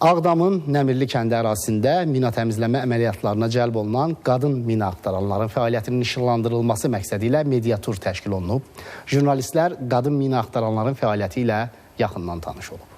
Ağdamın Nəmirli kəndi ərazisində mina təmizləmə əməliyyatlarına cəlb olunan qadın mina axtaranların fəaliyyətinin işıqlandırılması məqsədi ilə mediatur təşkil olunub. Jurnalistlər qadın mina axtaranların fəaliyyəti ilə yaxından tanış olub.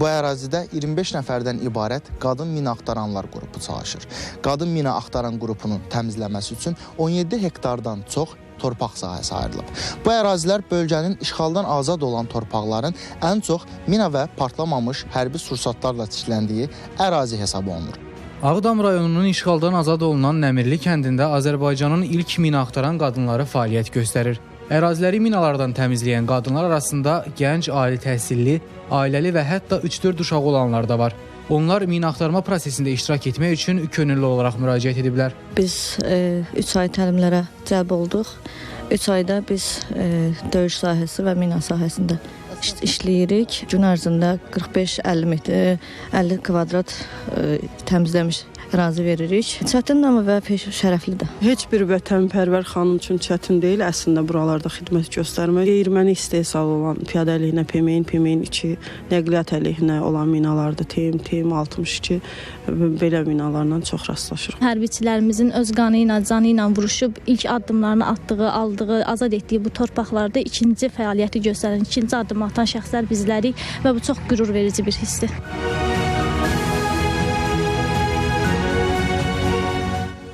Bu ərazidə 25 nəfərdən ibarət qadın mina axtaranlar qrupu çalışır. Qadın mina axtaran qrupunun təmizləməsi üçün 17 hektardan çox torpaq sahəsi ayrılıb. Bu ərazilər bölgənin işğaldan azad olan torpaqların ən çox mina və partlamamış hərbi sursatlarla çikləndiyi ərazi hesab olunur. Ağdam rayonunun işğaldan azad olunan Nəmirli kəndində Azərbaycanın ilk mina axtaran qadınları fəaliyyət göstərir. Əraziləri minalardan təmizləyən qadınlar arasında gənc, ali təhsilli, ailəli və hətta 3-4 uşağı olanlar da var. Onlar mina axtarma prosesində iştirak etmək üçün könüllü olaraq müraciət ediblər. Biz 3 ay təlimlərə cəlb olduq. 3 ayda biz e, döyüş sahəsi və mina sahəsində iş- işləyirik. Gün ərzində 45-50 metr, 50 kvadrat e, təmizləmiş ərazi veririk. Çətindir amma və peş şərəflidir. Heç bir vətənpərvər xanım üçün çətin deyil əslində buralarda xidmət göstərmək. Qeyri-məni istehsal olan piyada əleyhinə PMİ-nin, PMİ-nin 2 nəqliyyat əleyhinə olan minalardır. TM, TM 62 belə minalarla çox rastlaşırıq. Hərbiçilərimizin öz qanı ilə, canı ilə vuruşub ilk addımlarını atdığı, aldığı, azad etdiyi bu torpaqlarda ikinci fəaliyyəti göstərən, ikinci addım atan şəxslər bizlərik və bu çox qürur verici bir hissdir.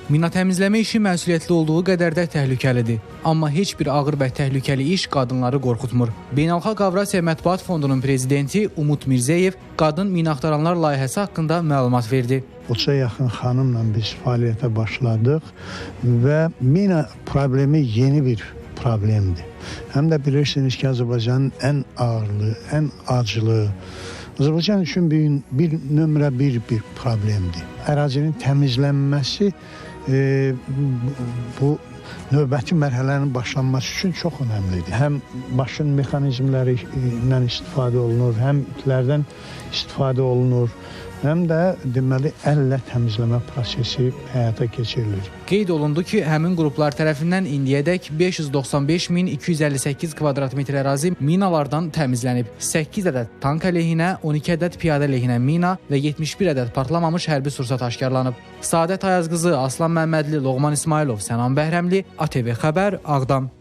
Mina təmizləmə işi məsuliyyətli olduğu qədər də təhlükəlidir. Amma heç bir ağır və təhlükəli iş qadınları qorxutmur. Beynəlxalq Avrasiya Mətbuat Fondunun prezidenti Umut Mirzəyev qadın mina axtaranlar layihəsi haqqında məlumat verdi. 30-a yaxın xanımla biz fəaliyyətə başladıq və mina problemi yeni bir problemdir. Həm də bilirsiniz ki, Azərbaycanın ən ağırlı, ən acılı, Azərbaycan üçün bir, bir nömrə bir bir problemdir. Ərazinin təmizlənməsi e, bu növbəti mərhələnin başlanması üçün çox önəmlidir. Həm maşın mexanizmləri ilə istifadə olunur, həm itlərdən istifadə olunur, həm də deməli əllə təmizləmə prosesi həyata keçirilir. Qeyd olundu ki, həmin qruplar tərəfindən indiyədək 595258 kvadrat metr ərazi minalardan təmizlənib. 8 ədəd tank əleyhinə, 12 ədəd piyada əleyhinə mina və 71 ədəd partlamamış hərbi sursat aşkarlanıb. Sadət Ayaz qızı, Aslan Məmmədli, Loğman İsmailov, Sənan Bəhrəmli, ATV xəbər, Ağdam.